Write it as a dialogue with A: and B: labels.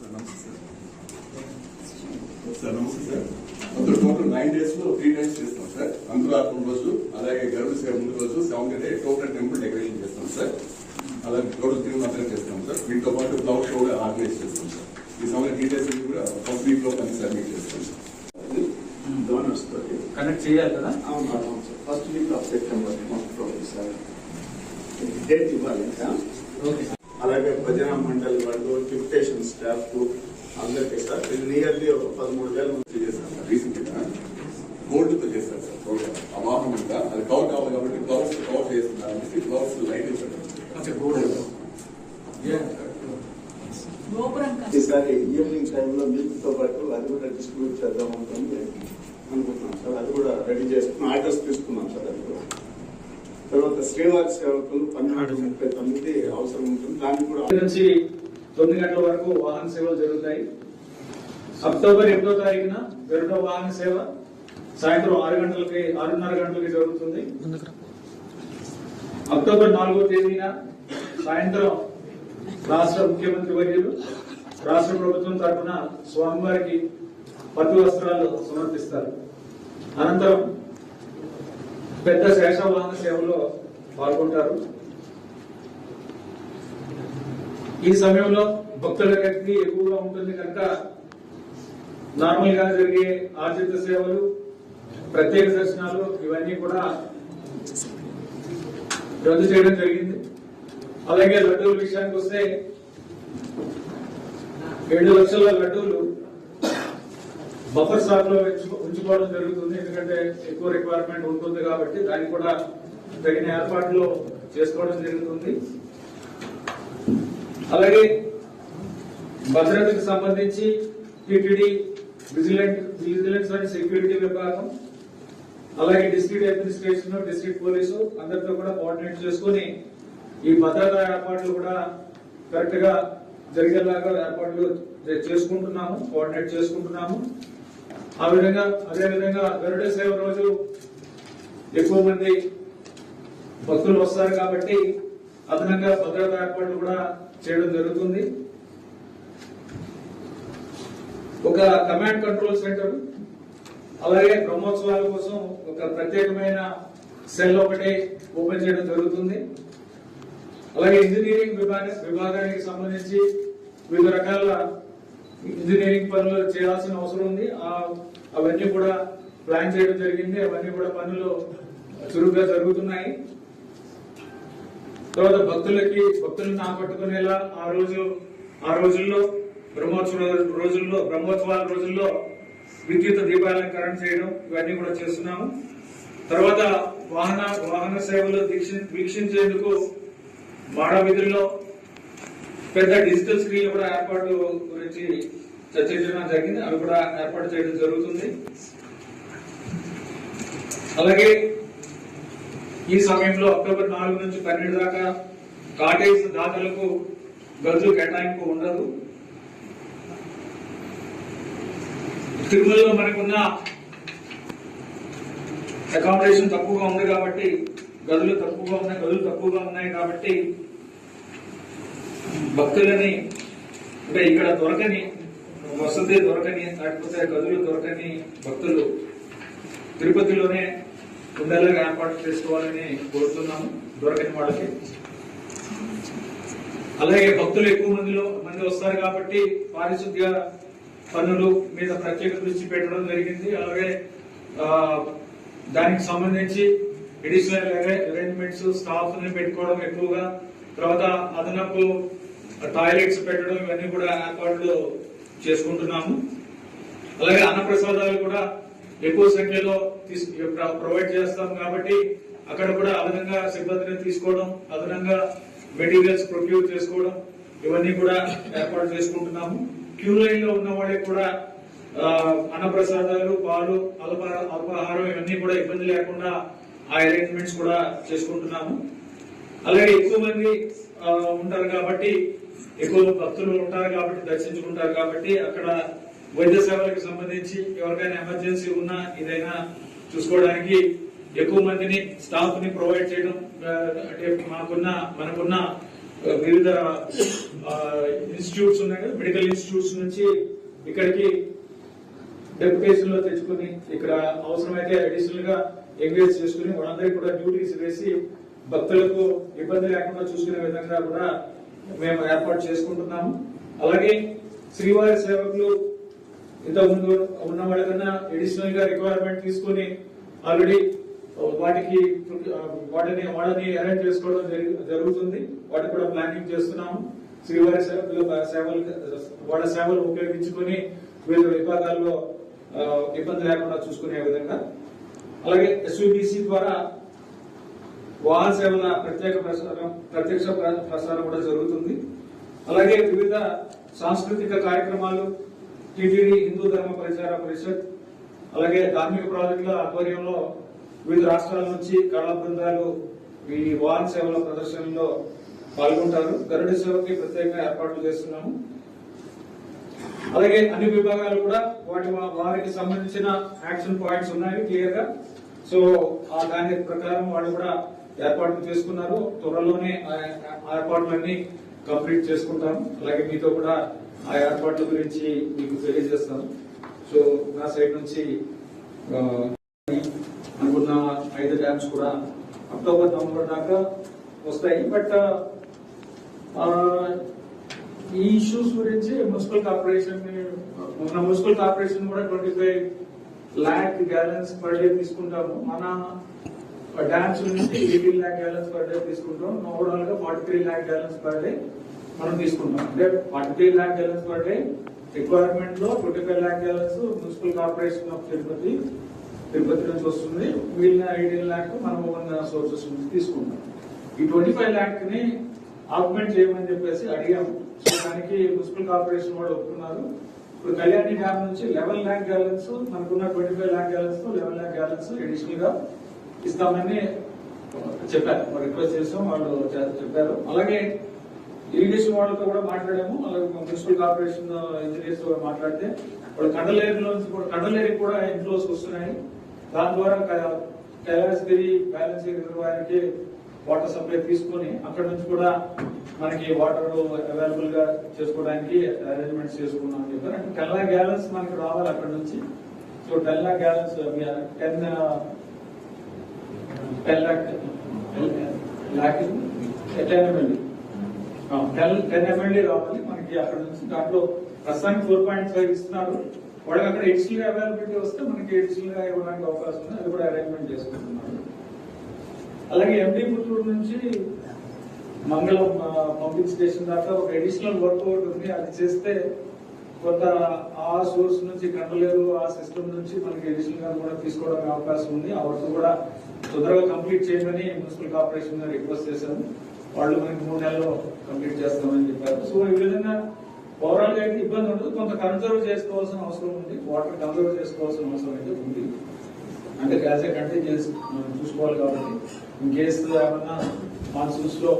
A: Sir నమస్తే sir sir నమస్తే sir అందులో టోటల్ నైన్ డేస్లో త్రీ టైమ్స్ చేస్తాం సార్ అంకురాత్మ రోజు అలాగే గరుడు సేవ ముందు రోజు seventh day total temple decoration చేస్తాం సార్ అలాగే టోటల్ తిరుమల చేస్తాం సార్ వీటితో పాటు ఫ్లవర్ షో కూడా ఆర్గనైజ్ చేస్తాం సార్ ఈ సమయంలో డీటెయిల్స్ కూడా ఫస్ట్ వీక్లో పని సబ్మిట్ చేస్తాం సార్
B: డోనర్స్ తోటి
C: కనెక్ట్ చేయాలి కదా
B: అవును అవును sir first week of September most sir date ఇవ్వాలి
C: ఓకే
B: అలాగే భజన మండలి వాళ్ళు డిప్యుటేషన్ స్టాఫ్ అందరికీ సార్ ఇది నియర్లీ ఒక పదమూడు వేల మంది
A: చేస్తాం సార్ రీసెంట్గా గోల్డ్తో చేస్తారు సార్ ప్రోగ్రామ్ ఆ వాహనం అంతా అది కవర్ కావాలి కాబట్టి ఫ్లవర్స్ కవర్ చేస్తున్నారు అనేసి ఫ్లవర్స్ లైట్ ఇస్తారు
C: ఓకే గోల్డ్
D: గోపురం
B: ఈసారి ఈవినింగ్ టైంలో మిల్క్తో పాటు అది కూడా డిస్ట్రిబ్యూట్ చేద్దాం అనుకుంది అనుకుంటున్నాం సార్. అది కూడా రెడీ చేసుకున్నాం. ఆర్డర్స్ తీసుకున్నాం సార్ అది కూడా. తర్వాత శ్రీవారి సేవకులు పన్నెండు ముప్పై తొమ్మిది అవసరం ఉంటుంది. దానికి కూడా
C: నుంచి తొమ్మిది గంటల వరకు వాహన సేవలు జరుగుతాయి. అక్టోబర్ ఎనిమిదో తారీఖున గరుడ వాహన సేవ సాయంత్రం ఆరు గంటలకి ఆరున్నర గంటలకి జరుగుతుంది. అక్టోబర్ నాలుగో తేదీన సాయంత్రం రాష్ట్ర ముఖ్యమంత్రి వర్యులు రాష్ట్ర ప్రభుత్వం తరఫున స్వామివారికి పట్టు వస్త్రాలు సమర్పిస్తారు. అనంతరం పెద్ద శేషవాహన సేవలో పాల్గొంటారు. ఈ సమయంలో భక్తుల రద్దీ ఎక్కువగా ఉంటుంది కనుక నార్మల్గా జరిగే ఆర్జిత సేవలు ప్రత్యేక దర్శనాలు ఇవన్నీ కూడా రద్దు చేయడం జరిగింది. అలాగే లడ్డూల విషయానికి వస్తే ఏడు లక్షల లడ్డూలు బఫర్ స్టాక్లో ఉంచుకోవడం జరుగుతుంది. ఎందుకంటే ఎక్కువ రిక్వైర్మెంట్ ఉంటుంది కాబట్టి దానికి కూడా తగిన ఏర్పాట్లు చేసుకోవడం జరుగుతుంది. అలాగే భద్రతకు సంబంధించి TTD vigilant vigilance and security విభాగం అలాగే డిస్ట్రిక్ట్ అడ్మినిస్ట్రేషన్ డిస్ట్రిక్ట్ పోలీసు అందరితో కూడా కోఆర్డినేట్ చేసుకుని ఈ భద్రతా ఏర్పాట్లు కూడా కరెక్ట్గా జరిగేలాగా ఏర్పాట్లు చేసుకుంటున్నాము కోఆర్డినేట్ చేసుకుంటున్నాము. ఆ విధంగా అదే విధంగా గరుడ సేవ రోజు ఎక్కువ మంది భక్తులు వస్తారు కాబట్టి అదనంగా భద్రతా ఏర్పాట్లు కూడా చేయడం జరుగుతుంది. ఒక కమాండ్ కంట్రోల్ సెంటర్ అలాగే బ్రహ్మోత్సవాల కోసం ఒక ప్రత్యేకమైన సెల్ ఒకటి ఓపెన్ చేయడం జరుగుతుంది. అలాగే ఇంజనీరింగ్ విభాగ విభాగానికి సంబంధించి వివిధ రకాల ఇంజనీరింగ్ పనులు చేయాల్సిన అవసరం ఉంది. అవన్నీ కూడా ప్లాన్ చేయడం జరిగింది. అవన్నీ కూడా పనులు చురుగ్గా జరుగుతున్నాయి. తర్వాత భక్తులకి భక్తులను ఆకట్టుకునేలా ఆ రోజు ఆ రోజుల్లో బ్రహ్మోత్సవ రోజుల్లో బ్రహ్మోత్సవాల రోజుల్లో విద్యుత్ దీపాలంకరణ చేయడం ఇవన్నీ కూడా చేస్తున్నాము. తర్వాత వాహన వాహన సేవలు దీక్ష- వీక్షించేందుకు మాడ విధుల్లో పెద్ద డిజిటల్ స్క్రీన్ కూడా ఏర్పాటు గురించి చర్చించడం జరిగింది. అవి కూడా ఏర్పాటు చేయడం జరుగుతుంది. అలాగే ఈ సమయంలో అక్టోబర్ నాలుగు నుంచి పన్నెండు దాకా కాటేజ్ దాతలకు గదులు కేటాయింపు ఉండదు. తిరుమలలో మనకున్న అకామిడేషన్ తక్కువగా ఉంది కాబట్టి గదులు తక్కువగా ఉన్నాయి గదులు తక్కువగా ఉన్నాయి కాబట్టి భక్తులని అంటే ఇక్కడ దొరకని వసతి దొరకని లేకపోతే గదులు దొరకని భక్తులు తిరుపతిలోనే ఉండేలాగా ఏర్పాటు చేసుకోవాలని కోరుతున్నాము. దొరకని వాళ్ళకి. అలాగే భక్తులు ఎక్కువ మందిలో మంది వస్తారు కాబట్టి పారిశుద్ధ్య పనులు మీద ప్రత్యేక దృష్టి పెట్టడం జరిగింది. అలాగే దానికి సంబంధించి ఎడిషనల్ అరేంజ్మెంట్స్ స్టాఫ్ని పెట్టుకోవడం ఎక్కువగా తర్వాత అదనపు టాయిలెట్స్ పెట్టడం ఇవన్నీ కూడా ఏర్పాట్లు చేసుకుంటున్నాము. అలాగే అన్నప్రసాదాలు కూడా ఎక్కువ సంఖ్యలో ప్రొవైడ్ చేస్తాం కాబట్టి అక్కడ కూడా అదనంగా సిబ్బందిని తీసుకోవడం అదనంగా మెటీరియల్స్ ప్రొక్యూర్ చేసుకోవడం ఇవన్నీ కూడా ఏర్పాటు చేసుకుంటున్నాము. క్యూ లైన్లో ఉన్న వాళ్ళకి కూడా అన్నప్రసాదాలు పాలు అల్ప అల్పాహారం ఇవన్నీ కూడా ఇబ్బంది లేకుండా ఆ అరేంజ్మెంట్స్ కూడా చేసుకుంటున్నాము. అలాగే ఎక్కువ మంది ఉంటారు కాబట్టి ఎక్కువ భక్తులు ఉంటారు కాబట్టి దర్శించుకుంటారు కాబట్టి అక్కడ వైద్య సేవలకు సంబంధించి ఎవరికైనా ఎమర్జెన్సీ ఉన్నా ఏదైనా చూసుకోవడానికి ఎక్కువ మందిని స్టాఫ్ని ప్రొవైడ్ చేయడం అంటే మాకున్న మనకున్న వివిధ ఇన్స్టిట్యూట్స్ ఉన్నాయి కదా మెడికల్ ఇన్స్టిట్యూట్స్ నుంచి ఇక్కడికి డెప్యుటేషన్లో తెచ్చుకుని ఇక్కడ అవసరమైతే అడిషనల్గా ఎంగేజ్ చేసుకుని వాళ్ళందరికీ కూడా డ్యూటీస్ వేసి భక్తులకు ఇబ్బంది లేకుండా చూసుకునే విధంగా కూడా మేము ఏర్పాటు చేసుకుంటున్నాము. అలాగే శ్రీవారి సేవకులు ఇంతకుముందు ఉన్న వాళ్ళకన్నా అడిషనల్గా రిక్వైర్మెంట్ తీసుకొని ఆల్రెడీ వాటికి వాటిని వాళ్ళని అరేంజ్ చేసుకోవడం జరుగుతుంది. వాటికి కూడా ప్లానింగ్ చేస్తున్నాము. శ్రీవారి సేవకుల సేవలు వాళ్ళ సేవలు ఉపయోగించుకొని వివిధ విభాగాల్లో ఇబ్బంది లేకుండా చూసుకునే విధంగా అలాగే ఎస్యూబిసి ద్వారా వాహన సేవల ప్రత్యేక ప్రసారం ప్రత్యక్ష ప్రసారం కూడా జరుగుతుంది. అలాగే వివిధ సాంస్కృతిక కార్యక్రమాలు టిటిడి హిందూ ధర్మ ప్రచార పరిషత్ అలాగే ధార్మిక ప్రాజెక్టుల ఆధ్వర్యంలో వివిధ రాష్ట్రాల నుంచి కళా బృందాలు ఈ వాహన సేవల ప్రదర్శనలో పాల్గొంటారు. గరుడ సేవకి ప్రత్యేకంగా ఏర్పాట్లు చేస్తున్నాము. అలాగే అన్ని విభాగాలు కూడా వాటి వారికి సంబంధించిన యాక్షన్ పాయింట్స్ ఉన్నాయి క్లియర్గా. సో ఆ దాని ప్రకారం వాళ్ళు కూడా ఏర్పాట్లు చేసుకున్నారు. త్వరలోనే ఆ ఏర్పాట్లన్నీ కంప్లీట్ చేసుకుంటాం అలాగే మీతో కూడా ఆ ఏర్పాట్ల గురించి మీకు తెలియజేస్తాను. సో నా సైడ్ నుంచి అనుకున్న ఐదు డ్యామ్స్ కూడా అక్టోబర్ నవంబర్ దాకా వస్తాయి. బట్ ఈ ఇష్యూస్ గురించి మున్సిపల్ కార్పొరేషన్ మన మున్సిపల్ కార్పొరేషన్ కూడా twenty five lakh gallons per day తీసుకుంటాము. మన డ్యామ్స్ నుంచి eighteen lakh gallons per day తీసుకుంటాం. ఓవరాల్గా forty three lakh gallons per day మనం తీసుకుంటాం. అంటే forty three lakh gallons per day రిక్వైర్మెంట్లో twenty five lakh gallons municipal corporation of Tirupati Tirupati నుంచి వస్తుంది. మిగిలిన ఎయిటీన్ ల్యాక్ మనం ఓన్ సోర్సెస్ నుంచి తీసుకుంటాం. ఈ ట్వంటీ ఫైవ్ ల్యాక్ని ఆగ్మెంట్ చేయమని చెప్పేసి అడిగాము సో దానికి మున్సిపల్ కార్పొరేషన్ వాళ్ళు ఒప్పుకున్నారు. ఇప్పుడు కళ్యాణి డ్యామ్ నుంచి లెవెన్ ల్యాక్ గ్యాలన్స్ మనకున్న twenty five lakh gallons eleven lakh gallons అడిషనల్గా ఇస్తామని చెప్పారు. రిక్వెస్ట్ చేసాం వాళ్ళు చెప్పారు. అలాగే ఇరిగేషన్ వాళ్ళతో కూడా మాట్లాడాము. అలాగే మున్సిపల్ కార్పొరేషన్ ఇంజనీర్స్ కూడా మాట్లాడితే వాళ్ళు కండలేరులో నుంచి కూడా కండలేరికి కూడా ఇన్ఫ్లోస్ వస్తున్నాయి. దాని ద్వారా కైలాసగిరి బ్యాలెన్స్ రిజర్వాయర్కి వాటర్ సప్లై తీసుకొని అక్కడ నుంచి కూడా మనకి వాటర్ అవైలబుల్గా చేసుకోవడానికి అరేంజ్మెంట్స్ చేసుకున్నాం అని చెప్పారు. అంటే టెన్ లాక్ గ్యాలన్స్ మనకి రావాలి అక్కడ నుంచి. So ten lakh gallons ten ten lakh lakh ten MLA ten ten MLA రావాలి మనకి అక్కడ నుంచి. దాంట్లో ప్రస్తుతానికి ఫోర్ పాయింట్ ఫైవ్ ఇస్తున్నారు. వాళ్ళకి అక్కడ ఎడిషనల్ అవైలబిలిటీ వస్తే మనకి ఎడిషనల్గా ఇవ్వడానికి అవకాశం ఉంది. అది కూడా అరేంజ్మెంట్ చేసుకుంటున్నారు అలాగే ఎండి పుత్తూరు నుంచి మంగళం పంపింగ్ స్టేషన్ దాకా ఒక అడిషనల్ వర్క్ ఒకటి ఉంది. అది చేస్తే కొంత ఆ సోర్స్ నుంచి కండలేరు ఆ సిస్టమ్ నుంచి మనకి అడిషనల్గా కూడా తీసుకోవడానికి అవకాశం ఉంది. ఆ వర్క్ కూడా తొందరగా కంప్లీట్ చేయమని మున్సిపల్ కార్పొరేషన్ గారు రిక్వెస్ట్ చేశారు. వాళ్ళు మనకి మూడు నెలల్లో కంప్లీట్ చేస్తామని చెప్పారు. సో ఈ విధంగా ఓవరాల్గా అయితే ఇబ్బంది ఉండదు. కొంత కన్సర్వ్ చేసుకోవాల్సిన అవసరం ఉంది. వాటర్ కన్సర్వ్ చేసుకోవాల్సిన అవసరం అయితే ఉంది. అంటే యాజ్ ఏ కంట్రీ చేసి మనం చూసుకోవాలి కాబట్టి. ఇన్ కేసు ఏమన్నా మాన్సూన్స్లో